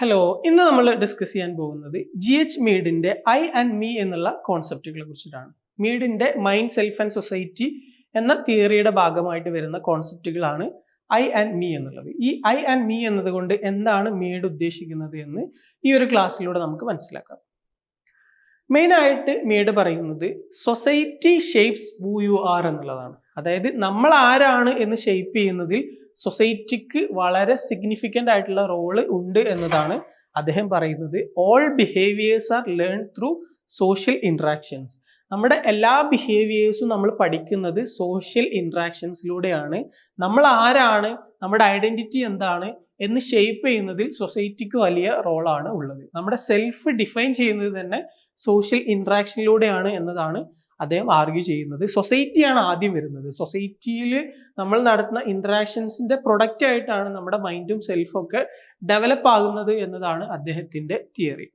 Hello ഇന്ന് നമ്മൾ discuss ചെയ്യാൻ പോകുന്നത് ജി എച്ച് മീഡിന്റെ ഐ ആൻഡ് മീ എന്നുള്ള കോൺസെപ്റ്റുകളെ കുറിച്ചിട്ടാണ്. മീഡിന്റെ മൈൻഡ് സെൽഫ് ആൻഡ് സൊസൈറ്റി എന്ന തിയറിയുടെ ഭാഗമായിട്ട് വരുന്ന കോൺസെപ്റ്റുകളാണ് ഐ ആൻഡ് മീ എന്നുള്ളത്. ഈ ഐ ആൻഡ് മീ എന്നതുകൊണ്ട് എന്താണ് മീഡ് ഉദ്ദേശിക്കുന്നത് എന്ന് ഈ ഒരു ക്ലാസ്സിലൂടെ നമുക്ക് മനസ്സിലാക്കാം. മെയിനായിട്ട് മീഡ് പറയുന്നത് society shapes who you are എന്നുള്ളതാണ്. അതായത് നമ്മൾ ആരാണ് എന്ന് ഷേപ്പ് ചെയ്യുന്നതിൽ സൊസൈറ്റിക്ക് വളരെ സിഗ്നിഫിക്കന്റ് ആയിട്ടുള്ള റോൾ ഉണ്ട് എന്നതാണ് അദ്ദേഹം പറയുന്നത്. All behaviours are learn through social interactions നമ്മുടെ എല്ലാ ബിഹേവിയേഴ്സും നമ്മൾ പഠിക്കുന്നത് സോഷ്യൽ ഇൻട്രാക്ഷൻസിലൂടെയാണ് നമ്മൾ ആരാണ്? നമ്മുടെ ഐഡന്റിറ്റി എന്താണ്? എന്ന് ഷേപ്പ് ചെയ്യുന്നതിൽ സൊസൈറ്റിക്ക് വലിയ റോളാണ് ഉള്ളത്. നമ്മുടെ സെൽഫ് ഡിഫൈൻ ചെയ്യുന്നത് തന്നെ സോഷ്യൽ ഇൻട്രാക്ഷനിലൂടെയാണ് എന്നതാണ് അദ്ദേഹം ആർഗ്യൂ ചെയ്യുന്നത് സൊസൈറ്റിയാണ് ആദ്യം വരുന്നത്. സൊസൈറ്റിയിൽ നമ്മൾ നടത്തുന്ന ഇൻട്രാക്ഷൻസിന്റെ പ്രൊഡക്റ്റ് ആയിട്ടാണ് നമ്മുടെ മൈൻഡും സെൽഫും ഒക്കെ ഡെവലപ്പ് ആകുന്നത് എന്നതാണ് അദ്ദേഹത്തിന്റെ തിയറി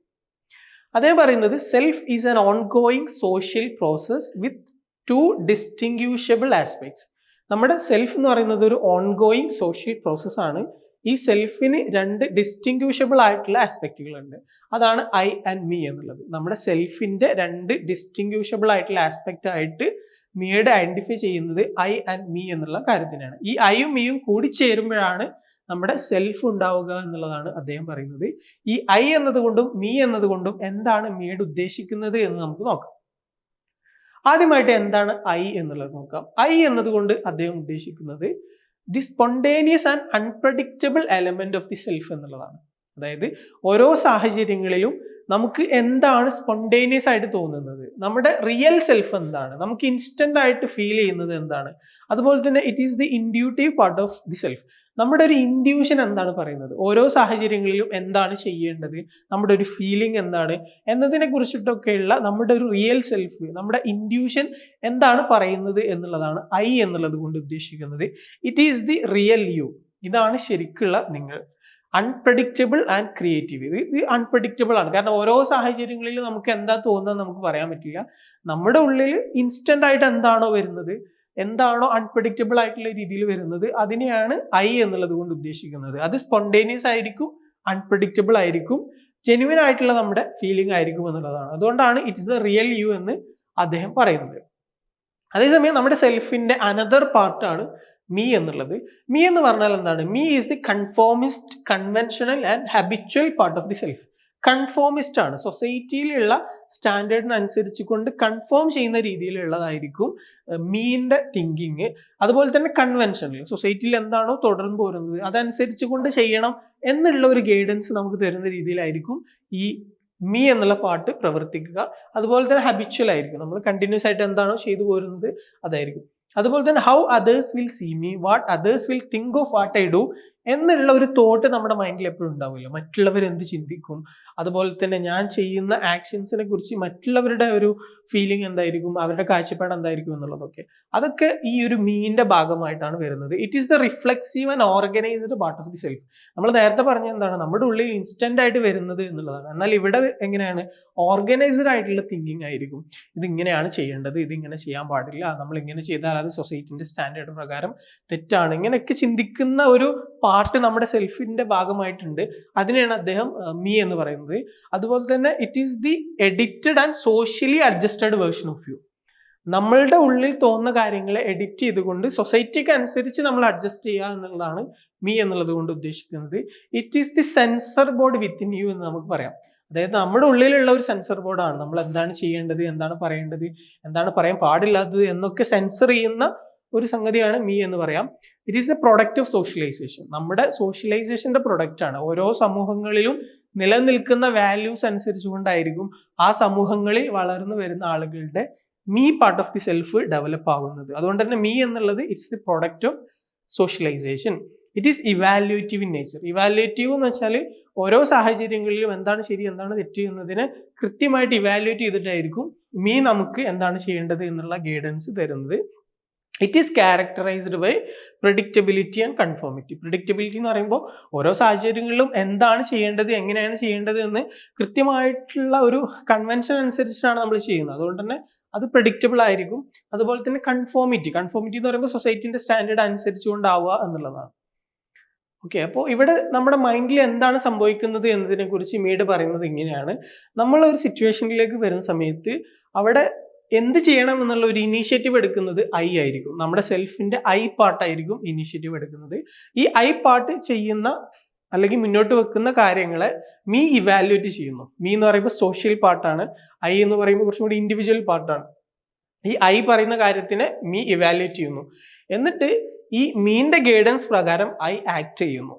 അദ്ദേഹം പറയുന്നത് self is an ongoing social process with two distinguishable aspects നമ്മുടെ സെൽഫ് എന്ന് പറയുന്നത് ഒരു ഓൺ ഗോയിങ് സോഷ്യൽ പ്രോസസ്സാണ് ഈ സെൽഫിന് രണ്ട് ഡിസ്റ്റിങ്ക്യൂഷബിൾ ആയിട്ടുള്ള ആസ്പെക്റ്റുകളുണ്ട് അതാണ് ഐ ആൻഡ് മീ എന്നുള്ളത്. നമ്മുടെ സെൽഫിന്റെ രണ്ട് ഡിസ്റ്റിങ്ക്യൂഷബിൾ ആയിട്ടുള്ള ആസ്പെക്റ്റ് ആയിട്ട് മീയുടെ ഐഡന്റിഫൈ ചെയ്യുന്നത് ഐ ആൻഡ് മീ എന്നുള്ള കാര്യത്തിനാണ്. ഈ ഐയും മീയും കൂടി ചേരുമ്പോഴാണ് നമ്മുടെ സെൽഫ് ഉണ്ടാവുക എന്നുള്ളതാണ് അദ്ദേഹം പറയുന്നത്. ഈ ഐ എന്നതുകൊണ്ടും മീ എന്നതുകൊണ്ടും എന്താണ് മീഡ് ഉദ്ദേശിക്കുന്നത് എന്ന് നമുക്ക് നോക്കാം. ആദ്യമായിട്ട് എന്താണ് ഐ എന്നുള്ളത് നോക്കാം. ഐ എന്നതുകൊണ്ട് അദ്ദേഹം ഉദ്ദേശിക്കുന്നത് the spontaneous and unpredictable element of the self എന്നുള്ളതാണ്. അതായത് ഓരോ സാഹചര്യങ്ങളിലും നമുക്ക് എന്താണ് സ്പോണ്ടേനിയസ് ആയിട്ട് തോന്നുന്നത്? നമ്മുടെ റിയൽ സെൽഫ് എന്താണ്? നമുക്ക് ഇൻസ്റ്റന്റ് ആയിട്ട് ഫീൽ ചെയ്യുന്നത് എന്താണ്? അതുപോലെ തന്നെ it is the intuitive part of the self നമ്മുടെ ഒരു ഇൻഡ്യൂഷൻ എന്താണ് പറയുന്നത്? ഓരോ സാഹചര്യങ്ങളിലും എന്താണ് ചെയ്യേണ്ടത്? നമ്മുടെ ഒരു ഫീലിംഗ് എന്താണ്? എന്നതിനെ കുറിച്ചിട്ടൊക്കെയുള്ള നമ്മുടെ ഒരു റിയൽ സെൽഫ് നമ്മുടെ ഇൻഡ്യൂഷൻ എന്താണ് പറയുന്നത് എന്നുള്ളതാണ് ഐ എന്നുള്ളത് കൊണ്ട് ഉദ്ദേശിക്കുന്നത്. It is the real you ഇതാണ് ശരിക്കുള്ള നിങ്ങൾ. അൺപ്രഡിക്റ്റബിൾ ആൻഡ് ക്രിയേറ്റീവ് ഇത് ഇത് അൺപ്രഡിക്റ്റബിൾ ആണ്. കാരണം ഓരോ സാഹചര്യങ്ങളിലും നമുക്ക് എന്താ തോന്നുന്നത് നമുക്ക് പറയാൻ പറ്റില്ല. നമ്മുടെ ഉള്ളിൽ ഇൻസ്റ്റന്റ് ആയിട്ട് എന്താണോ വരുന്നത് എന്താണോ അൺപ്രഡിക്റ്റബിൾ ആയിട്ടുള്ള രീതിയിൽ വരുന്നത് അതിനെയാണ് ഐ എന്നുള്ളത് കൊണ്ട് ഉദ്ദേശിക്കുന്നത്. അത് സ്പോണ്ടേനിയസ് ആയിരിക്കും അൺപ്രഡിക്റ്റബിൾ ആയിരിക്കും ജെനുവിൻ ആയിട്ടുള്ള നമ്മുടെ ഫീലിംഗ് ആയിരിക്കും എന്നുള്ളതാണ്. അതുകൊണ്ടാണ് ഇറ്റ്സ് ദ റിയൽ യു എന്ന് അദ്ദേഹം പറയുന്നത്. അതേസമയം നമ്മുടെ സെൽഫിന്റെ അനദർ പാർട്ടാണ് മീ എന്നുള്ളത്. മീ എന്ന് പറഞ്ഞാൽ എന്താണ്? Me is the conformist conventional and habitual part of the self conformist ആണ്. സൊസൈറ്റിയിലുള്ള സ്റ്റാൻഡേർഡിനനുസരിച്ച് കൊണ്ട് കൺഫേം ചെയ്യുന്ന രീതിയിലുള്ളതായിരിക്കും മീന്റെ തിങ്കിങ് അതുപോലെ തന്നെ കൺവെൻഷനിൽ സൊസൈറ്റിയിൽ എന്താണോ തുടർന്ന് പോരുന്നത് അതനുസരിച്ച് കൊണ്ട് ചെയ്യണം എന്നുള്ള ഒരു ഗൈഡൻസ് നമുക്ക് തരുന്ന രീതിയിലായിരിക്കും ഈ മീ എന്നുള്ള പാട്ട് പ്രവർത്തിക്കുക. അതുപോലെ തന്നെ ഹാബിച്വൽ ആയിരിക്കും. നമ്മൾ കണ്ടിന്യൂസ് ആയിട്ട് എന്താണോ ചെയ്തു പോരുന്നത് അതായിരിക്കും. അതുപോലെ തന്നെ how others will see me what others will think of what I do എന്നുള്ള ഒരു തോട്ട് നമ്മുടെ മൈൻഡിൽ എപ്പോഴും ഉണ്ടാവില്ല മറ്റുള്ളവർ എന്ത് ചിന്തിക്കും? അതുപോലെ തന്നെ ഞാൻ ചെയ്യുന്ന ആക്ഷൻസിനെ കുറിച്ച് മറ്റുള്ളവരുടെ ഒരു ഫീലിംഗ് എന്തായിരിക്കും? അവരുടെ കാഴ്ചപ്പാട് എന്തായിരിക്കും എന്നുള്ളതൊക്കെ. അതൊക്കെ ഈ ഒരു മീന്റെ ഭാഗമായിട്ടാണ് വരുന്നത്. It is the reflexive and organised part of the self നമ്മൾ നേരത്തെ പറഞ്ഞ എന്താണ്? നമ്മുടെ ഉള്ളിൽ ഇൻസ്റ്റന്റ് ആയിട്ട് വരുന്നത് എന്നുള്ളതാണ്. എന്നാൽ ഇവിടെ എങ്ങനെയാണ്? ഓർഗനൈസ്ഡ് ആയിട്ടുള്ള തിങ്കിങ് ആയിരിക്കും. ഇതിങ്ങനെയാണ് ചെയ്യേണ്ടത്. ഇതിങ്ങനെ ചെയ്യാൻ പാടില്ല. നമ്മൾ ഇങ്ങനെ ചെയ്താൽ അത് സൊസൈറ്റിന്റെ സ്റ്റാൻഡേർഡ് പ്രകാരം തെറ്റാണ്. ഇങ്ങനെയൊക്കെ ചിന്തിക്കുന്ന ഒരു പാർട്ട് നമ്മുടെ സെൽഫിന്റെ ഭാഗമായിട്ടുണ്ട്. അതിനെയാണ് അദ്ദേഹം മീ എന്ന് പറയുന്നത്. അതുപോലെ തന്നെ it is the edited and socially adjusted version of you നമ്മളുടെ ഉള്ളിൽ തോന്നുന്ന കാര്യങ്ങളെ എഡിറ്റ് ചെയ്തുകൊണ്ട് സൊസൈറ്റിക്ക് അനുസരിച്ച് നമ്മൾ അഡ്ജസ്റ്റ് ചെയ്യുക എന്നുള്ളതാണ് മീ എന്നുള്ളത് കൊണ്ട് ഉദ്ദേശിക്കുന്നത്. It is the censor board within you എന്ന് നമുക്ക് പറയാം. അതായത് നമ്മുടെ ഉള്ളിലുള്ള ഒരു സെൻസർ ബോർഡാണ് നമ്മൾ എന്താണ് ചെയ്യേണ്ടത് എന്താണ് പറയേണ്ടത് എന്താണ് പറയാൻ പാടില്ലാത്തത് എന്നൊക്കെ സെൻസർ ചെയ്യുന്ന ഒരു സംഗതിയാണ് മീ എന്ന് പറയാം. It is the product of socialisation നമ്മുടെ സോഷ്യലൈസേഷന്റെ പ്രൊഡക്റ്റാണ് ഓരോ സമൂഹങ്ങളിലും നിലനിൽക്കുന്ന വാല്യൂസ് അനുസരിച്ചുകൊണ്ടായിരിക്കും ആ സമൂഹങ്ങളിൽ വളർന്നു വരുന്ന ആളുകളുടെ me part of the self develop ആവുന്നത്. അതുകൊണ്ട് തന്നെ മീ എന്നുള്ളത് it's the product of socialisation it is evaluative in nature evaluative എന്ന് വെച്ചാൽ ഓരോ സാഹചര്യങ്ങളിലും എന്താണ് ശരി എന്താണ് തെറ്റ് എന്നതിനെ കൃത്യമായിട്ട് ഇവാലുവേറ്റ് ചെയ്തിട്ടായിരിക്കും മീ നമുക്ക് എന്താണ് ചെയ്യേണ്ടത് എന്നുള്ള ഗൈഡൻസ് തരുന്നത്. It is characterised by predictability and conformity predictability എന്ന് പറയുമ്പോൾ ഓരോ സാഹചര്യങ്ങളിലും എന്താണ് ചെയ്യേണ്ടത് എങ്ങനെയാണ് ചെയ്യേണ്ടത് എന്ന് കൃത്യമായിട്ടുള്ള ഒരു കൺവെൻഷൻ അനുസരിച്ചാണ് നമ്മൾ ചെയ്യുന്നത്. അതുകൊണ്ട് തന്നെ അത് പ്രഡിക്റ്റബിൾ ആയിരിക്കും. അതുപോലെ തന്നെ കൺഫോമിറ്റി കൺഫോമിറ്റി എന്ന് പറയുമ്പോൾ സൊസൈറ്റിന്റെ സ്റ്റാൻഡേർഡ് അനുസരിച്ചുകൊണ്ടാവുക എന്നുള്ളതാണ്. ഓക്കെ അപ്പോൾ ഇവിടെ നമ്മുടെ മൈൻഡിൽ എന്താണ് സംഭവിക്കുന്നത് എന്നതിനെ കുറിച്ച് മീഡ് പറയുന്നത് ഇങ്ങനെയാണ്. നമ്മൾ ഒരു സിറ്റുവേഷനിലേക്ക് വരുന്ന സമയത്ത് അവിടെ എന്ത് ചെയ്യണം എന്നുള്ള ഒരു ഇനീഷ്യേറ്റീവ് എടുക്കുന്നത് ഐ ആയിരിക്കും. നമ്മുടെ സെൽഫിന്റെ ഐ പാർട്ടായിരിക്കും ഇനീഷ്യേറ്റീവ് എടുക്കുന്നത്. ഈ ഐ പാർട്ട് ചെയ്യുന്ന അല്ലെങ്കിൽ മുന്നോട്ട് വെക്കുന്ന കാര്യങ്ങളെ മീ ഇവാലുവേറ്റ് ചെയ്യുന്നു. മീ എന്ന് പറയുമ്പോൾ സോഷ്യൽ പാർട്ടാണ് ഐ എന്ന് പറയുമ്പോൾ കുറച്ചും കൂടി ഇൻഡിവിജ്വൽ പാർട്ടാണ് ഈ ഐ പറയുന്ന കാര്യത്തിനെ മീ ഇവാലുവേറ്റ് ചെയ്യുന്നു. എന്നിട്ട് ഈ മീന്റെ ഗൈഡൻസ് പ്രകാരം ഐ ആക്ട് ചെയ്യുന്നു.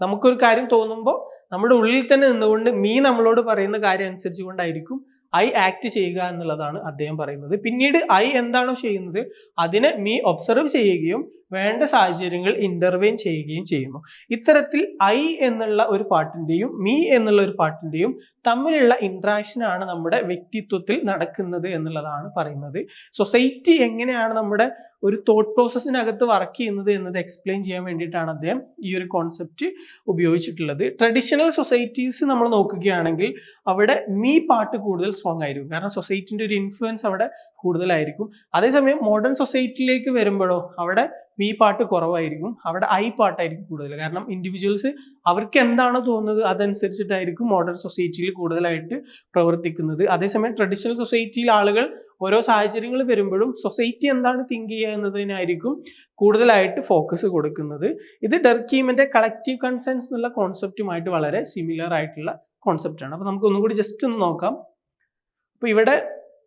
നമുക്കൊരു കാര്യം തോന്നുമ്പോൾ നമ്മുടെ ഉള്ളിൽ തന്നെ നിന്നുകൊണ്ട് മീ നമ്മളോട് പറയുന്ന കാര്യം അനുസരിച്ചുകൊണ്ടായിരിക്കും ഐ ആക്ട് ചെയ്യുക എന്നുള്ളതാണ് അദ്ദേഹം പറയുന്നത്. പിന്നീട് ഐ എന്താണോ ചെയ്യുന്നത് അതിനെ മീ ഒബ്സർവ് ചെയ്യുകയും വേണ്ട സാഹചര്യങ്ങൾ ഇന്റർവെയിൻ ചെയ്യുകയും ചെയ്യുന്നു. ഇത്തരത്തിൽ ഐ എന്നുള്ള ഒരു പാട്ടിന്റെയും മീ എന്നുള്ള ഒരു പാട്ടിന്റെയും തമ്മിലുള്ള ഇൻട്രാക്ഷനാണ് നമ്മുടെ വ്യക്തിത്വത്തിൽ നടക്കുന്നത് എന്നുള്ളതാണ് പറയുന്നത്. സൊസൈറ്റി എങ്ങനെയാണ് നമ്മുടെ ഒരു തോട്ട് പ്രോസസ്സിനകത്ത് വർക്ക് ചെയ്യുന്നത് എന്നത് എക്സ്പ്ലെയിൻ ചെയ്യാൻ വേണ്ടിയിട്ടാണ് അദ്ദേഹം ഈ ഒരു കോൺസെപ്റ്റ് ഉപയോഗിച്ചിട്ടുള്ളത്. ട്രഡീഷണൽ സൊസൈറ്റീസ് നമ്മൾ നോക്കുകയാണെങ്കിൽ അവിടെ മീ പാട്ട് കൂടുതൽ സ്ട്രോങ് ആയിരിക്കും. കാരണം സൊസൈറ്റിന്റെ ഒരു ഇൻഫ്ലുവൻസ് അവിടെ കൂടുതലായിരിക്കും. അതേസമയം മോഡേൺ സൊസൈറ്റിയിലേക്ക് വരുമ്പോഴോ അവിടെ മീ പാർട്ട് കുറവായിരിക്കും. അവിടെ ഐ പാട്ടായിരിക്കും കൂടുതൽ. കാരണം ഇൻഡിവിജ്വൽസ് അവർക്ക് എന്താണ് തോന്നുന്നത് അതനുസരിച്ചിട്ടായിരിക്കും മോഡേൺ സൊസൈറ്റിയിൽ കൂടുതലായിട്ട് പ്രവർത്തിക്കുന്നത്. അതേസമയം ട്രഡീഷണൽ സൊസൈറ്റിയിൽ ആളുകൾ ഓരോ സാഹചര്യങ്ങൾ വരുമ്പോഴും സൊസൈറ്റി എന്താണ് തിങ്ക് ചെയ്യുക എന്നതിനായിരിക്കും കൂടുതലായിട്ട് ഫോക്കസ് കൊടുക്കുന്നത്. ഇത് ഡെർക്കീമിന്റെ കളക്റ്റീവ് കൺസെൻസ് എന്നുള്ള കോൺസെപ്റ്റുമായിട്ട് വളരെ സിമിലർ ആയിട്ടുള്ള കോൺസെപ്റ്റാണ് അപ്പോൾ നമുക്ക് ഒന്നുകൂടി ജസ്റ്റ് ഒന്ന് നോക്കാം. അപ്പോൾ ഇവിടെ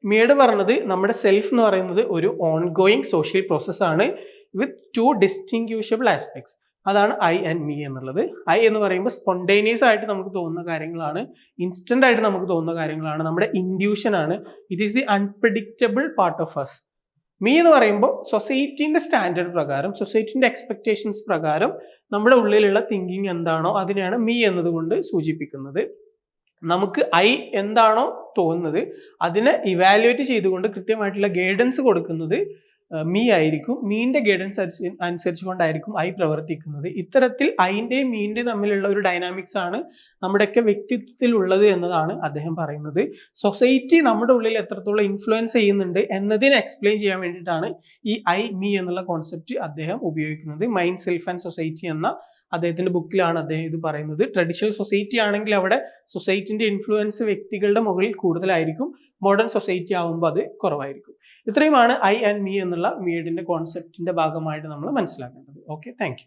മീഡ് പറഞ്ഞത് നമ്മുടെ സെൽഫ് എന്ന് പറയുന്നത് ഒരു ഓൺഗോയിങ് സോഷ്യൽ പ്രോസസ്സാണ് വിത്ത് ടു ഡിസ്റ്റിങ്ക്യൂഷബിൾ ആസ്പെക്ട്സ് അതാണ് ഐ ആൻഡ് മീ എന്നുള്ളത്. ഐ എന്ന് പറയുമ്പോൾ സ്പോണ്ടേനിയസ് ആയിട്ട് നമുക്ക് തോന്നുന്ന കാര്യങ്ങളാണ്. ഇൻസ്റ്റന്റ് ആയിട്ട് നമുക്ക് തോന്നുന്ന കാര്യങ്ങളാണ്. നമ്മുടെ ഇൻഡ്യൂഷൻ ആണ്. It is the unpredictable part of us me എന്ന് പറയുമ്പോൾ സൊസൈറ്റീന്റെ സ്റ്റാൻഡേർഡ് പ്രകാരം സൊസൈറ്റീന്റെ എക്സ്പെക്റ്റേഷൻസ് പ്രകാരം നമ്മുടെ ഉള്ളിലുള്ള തിങ്കിങ് എന്താണോ അതിനെയാണ് മീ എന്നതുകൊണ്ട് സൂചിപ്പിക്കുന്നത്. നമുക്ക് ഐ എന്താണോ തോന്നുന്നത് അതിനെ ഇവാലുവേറ്റ് ചെയ്തുകൊണ്ട് കൃത്യമായിട്ടുള്ള ഗൈഡൻസ് കൊടുക്കുന്നത് മീ ആയിരിക്കും മീന്റെ ഗൈഡൻസ് അനുസരിച്ച് കൊണ്ടായിരിക്കും ഐ പ്രവർത്തിക്കുന്നത്. ഇത്തരത്തിൽ ഐന്റെയും മീന്റെയും തമ്മിലുള്ള ഒരു ഡൈനാമിക്സ് ആണ് നമ്മുടെയൊക്കെ വ്യക്തിത്വത്തിൽ ഉള്ളത് എന്നതാണ് അദ്ദേഹം പറയുന്നത്. സൊസൈറ്റി നമ്മുടെ ഉള്ളിൽ എത്രത്തോളം ഇൻഫ്ലുവൻസ് ചെയ്യുന്നുണ്ട് എന്നതിനെ എക്സ്പ്ലെയിൻ ചെയ്യാൻ വേണ്ടിയിട്ടാണ് ഈ ഐ മീ എന്നുള്ള കോൺസെപ്റ്റ് അദ്ദേഹം ഉപയോഗിക്കുന്നത്. മൈൻഡ് സെൽഫ് ആൻഡ് സൊസൈറ്റി എന്ന അദ്ദേഹത്തിന്റെ ബുക്കിലാണ് അദ്ദേഹം ഇത് പറയുന്നത്. ട്രഡീഷണൽ സൊസൈറ്റി ആണെങ്കിൽ അവിടെ സൊസൈറ്റിന്റെ ഇൻഫ്ലുവൻസ് വ്യക്തികളുടെ മുകളിൽ കൂടുതലായിരിക്കും. മോഡേൺ സൊസൈറ്റി ആകുമ്പോൾ അത് കുറവായിരിക്കും. ഇത്രയുമാണ് ഐ ആൻഡ് മീ എന്നുള്ള മീഡിന്റെ കോൺസെപ്റ്റിന്റെ ഭാഗമായിട്ട് നമ്മൾ മനസ്സിലാക്കേണ്ടത്. Okay thank